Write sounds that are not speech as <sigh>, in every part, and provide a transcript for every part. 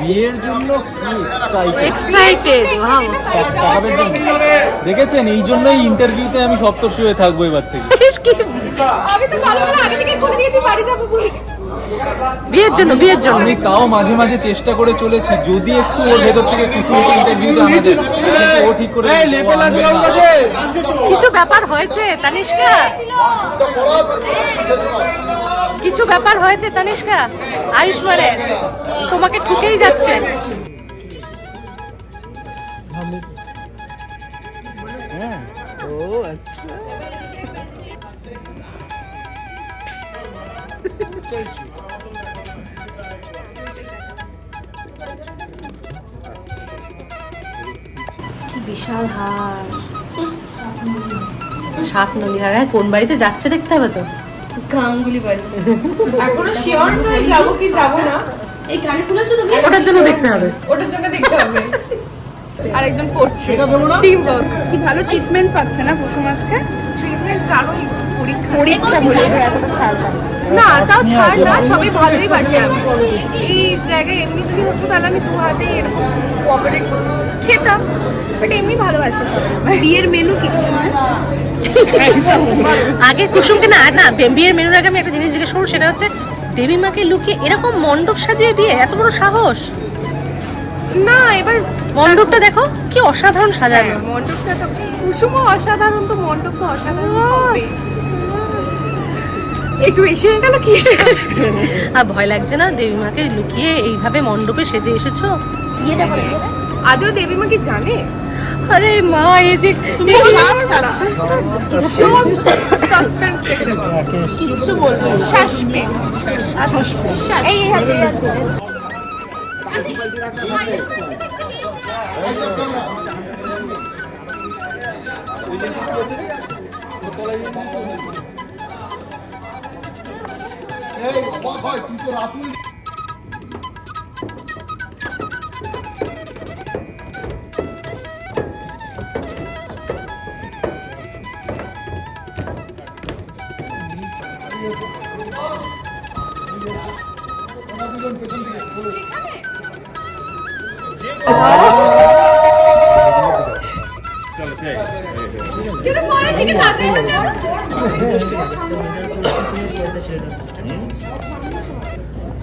বিয়ের জন্য কি এক্সাইটেড ভাও দেখেছেন এই জন্যই ইন্টারভিউতে আমি সপ্তর্ষি হয়ে থাকব এবার থেকে। আমি তো ভালো ভালো আগে থেকে করে দিয়েছি বাড়ি যাব বলে। বিয়ের জন্য বিয়ের জন্য। আমি তাও মাঝে মাঝে চেষ্টা করে চলেছি যদি একটু ওর ভেতর থেকে কিছু ইন্টারভিউতে আনা যায় ও ঠিক করে। কিছু? ব্যাপার হয়েছে তানিষ্কা? কিছু ব্যাপার হয়েছে তানিষ্কা? আয়ুষ্মানের তোমাকে ঠুকেই যাচ্ছে। কি বিশাল হার। সাত নদী হার কোন বাড়িতে যাচ্ছে দেখতে হবে তো? গাঙ্গুলি বাড়ি। <laughs> এখনও শিওর নই যাব কি যাব না। এই কানে খুলেছো তুমি? ওটার জন্য দেখতে হবে। ওটার জন্য দেখতে হবে। আর একদম করছে। কি ভালো ট্রিটমেন্ট পাচ্ছে না পশু মাছকে? ট্রিটমেন্ট কারণ পরীক্ষা। পরীক্ষা বলে এতটা ছাড় পাচ্ছে। না তাও ছাড় না সবাই ভালোই বাসে আমি এই জায়গায় এমনি যদি হতো তাহলে আমি দু হাতে এরকম কোঅপারেট খেতাম বাট এমনি ভালোবাসে বিয়ের মেনু কি আগে কুসুমকে না না বিয়ের মেনুর আগে আমি একটা জিনিস জিজ্ঞেস করব সেটা হচ্ছে দেবী মাকে লুকিয়ে এরকম মণ্ডপ সাজিয়ে বিয়ে এত বড় সাহস। না এবার মণ্ডপটা দেখো কি অসাধারণ সাজানো। হ্যাঁ, মণ্ডপটা তো কুসুমও অসাধারণ তো মণ্ডপ তো অসাধারণ একটু বেশি হয়ে গেল কি? আর ভয় লাগছে না? দেবী মাকে লুকিয়ে এইভাবে মণ্ডপে সেজে এসেছ? আদৌ দেবীমা কি জানে? আরে মা এই যে দেবো। কিচ্ছু বলব না। এই এই হাতে এই হাতে। কিন্তু পরের দিকে তাকাই না কেন?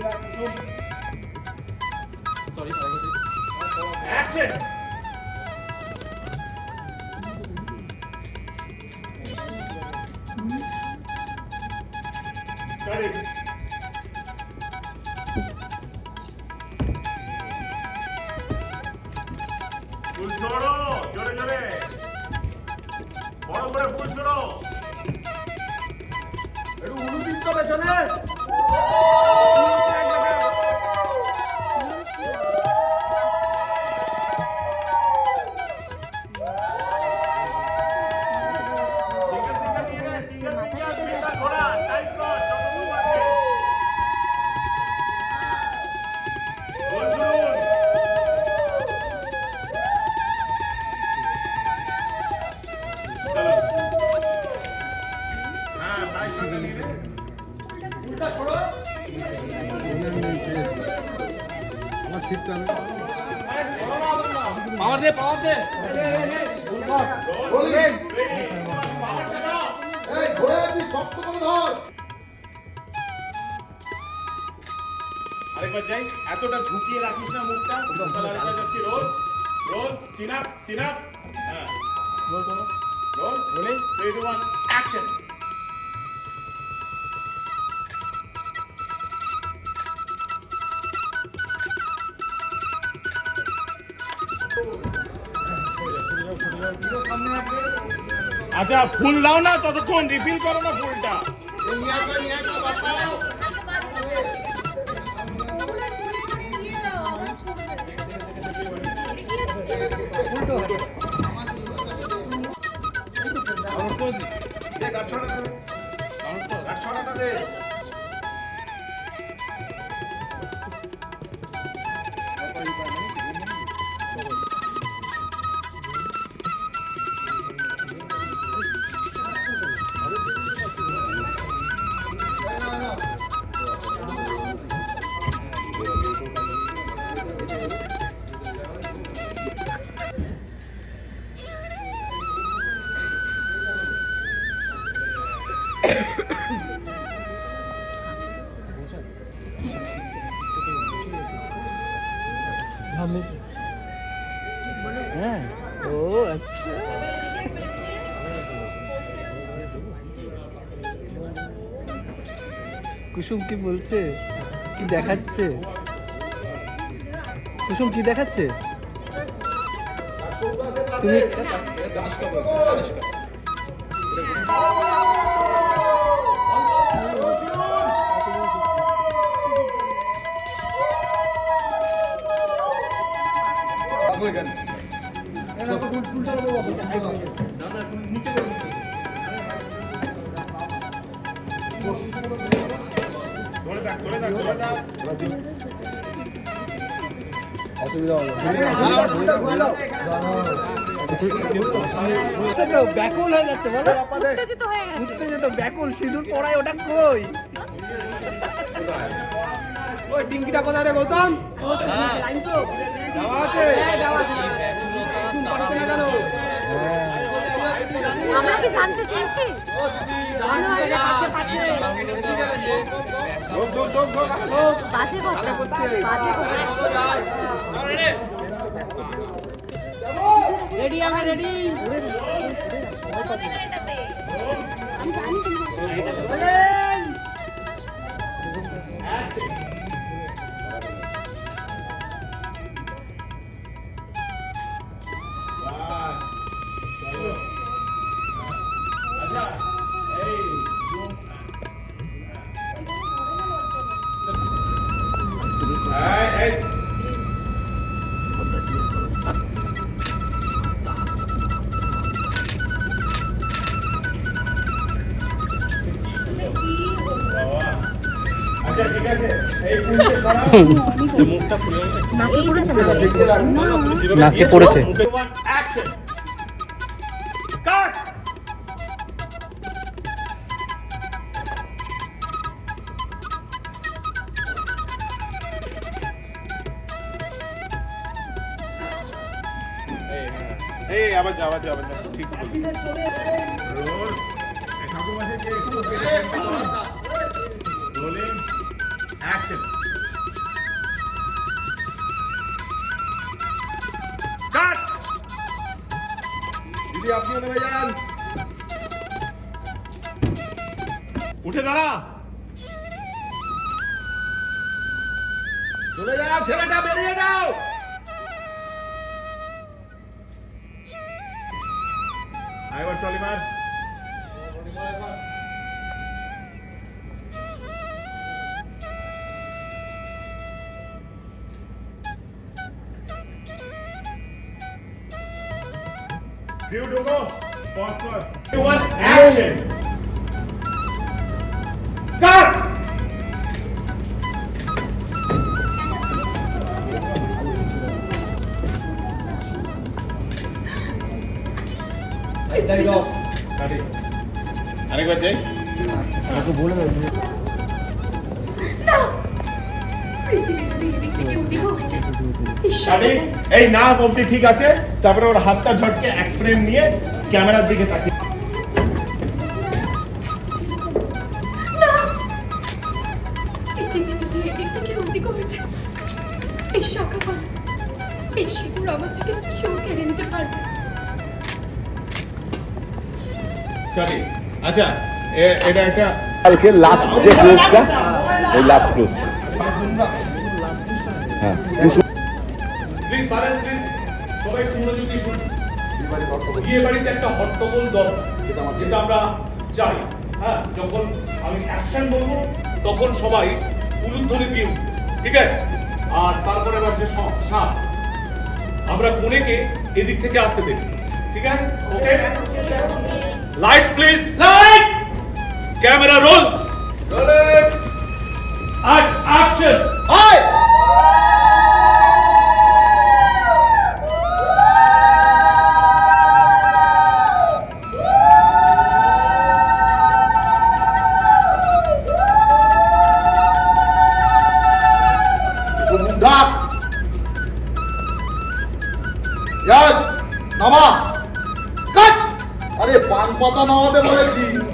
ফুল ছোড়ো জোরে জোরে বড় করে ফুল ছোড়ো একটু উলুদিন তো পেছনে আরেকবার যাই এতটা ঝুঁকিয়ে রাখিস না মুখটা আরেকবার যাচ্ছি রোল রোল চিন আপ হ্যাঁ রোল করো রোল রোলিং 3 2 1 অ্যাকশন আচ্ছা ফুল দাও না ততক্ষণ রিফিল করো না ফুলটা। হ্যাঁ ও আচ্ছা কুসুম কি বলছে? কি দেখাচ্ছে? কুসুম কি দেখাচ্ছে? তুমি আচ্ছা ব্যাকুল হয়ে যাচ্ছে বলো। উত্তেজিত হয়ে ব্যাকুল সিঁদুর পড়ায় ওটা কই? ওই ডিঙ্কিটা কোথায় রে গৌতম? আছে আমরা কি জানতে চেয়েছি? বাজে কথা বাজে কথা আচ্ছা নাকে পড়েছে। এই আবার যা আবার যা আবার যা ঠিক অ্যাকশন কাট দিদি আপনিও নেমে যান। উঠে দাঁড়া। চলে যাও ছেলেটা বেরিয়ে যাও আরেকবার টলি মার Crew ঢোকো পজ কর ওয়ান অ্যাকশন কাট আরেকবার যাই পৃথিবী এই না অবধি ঠিক আছে তারপরে ওর হাতটা ঝটকে এক ফ্রেম নিয়ে ক্যামেরার দিকে তাকিয়ে। এই শাখা পালা এই সিঁদুর আমার থেকে কেউ কেড়ে নিতে পারবে? আচ্ছা এটা একটা কালকে লাস্ট যে ক্লোজটা ওই লাস্ট ক্লোজ হ্যাঁ। প্লিজ সাইলেন্স প্লিজ সবাই মনোযোগী শুনুন। বিয়ে বাড়িতে একটা হট্টগোল দরকার যেটা আমরা চাই। হ্যাঁ যখন আমি অ্যাকশন বলব তখন সবাই উলুধ্বনি দিয়ে ঠিক আছে? আর তারপরে বাজবে স- সাত আমরা কোনেকে এদিক থেকে আসতে দেব ঠিক আছে? Okay light please light camera roll action ডাক